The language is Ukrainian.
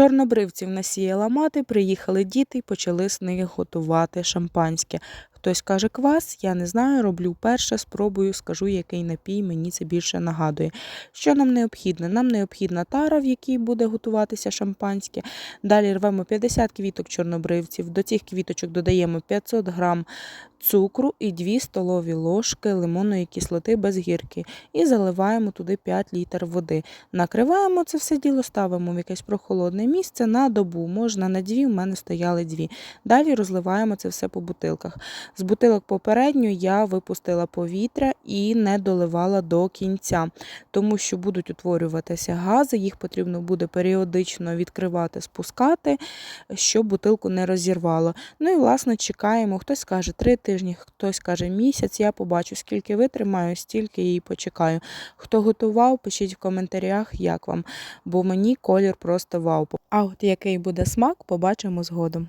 Чорнобривців насіяла мати, приїхали діти і почали з них готувати шампанське. Хтось каже квас, я не знаю, роблю перше, спробую, скажу, який напій мені це більше нагадує. Що нам необхідно? Нам необхідна тара, в якій буде готуватися шампанське. Далі рвемо 50 квіток чорнобривців. До цих квіточок додаємо 500 грам цукру і 2 столові ложки лимонної кислоти без гірки. І заливаємо туди 5 літр води. Накриваємо це все діло, ставимо в якесь прохолодне місце на добу. Можна на дві, в мене стояли дві. Далі розливаємо це все по бутилках. З бутилок попередньо я випустила повітря і не доливала до кінця, тому що будуть утворюватися гази, їх потрібно буде періодично відкривати, спускати, щоб бутилку не розірвало. Ну і власне чекаємо. Хтось каже три тижні, хтось каже місяць. Я побачу, скільки витримаю, стільки її почекаю. Хто готував, пишіть в коментарях, як вам, бо мені колір просто вау. А от який буде смак, побачимо згодом.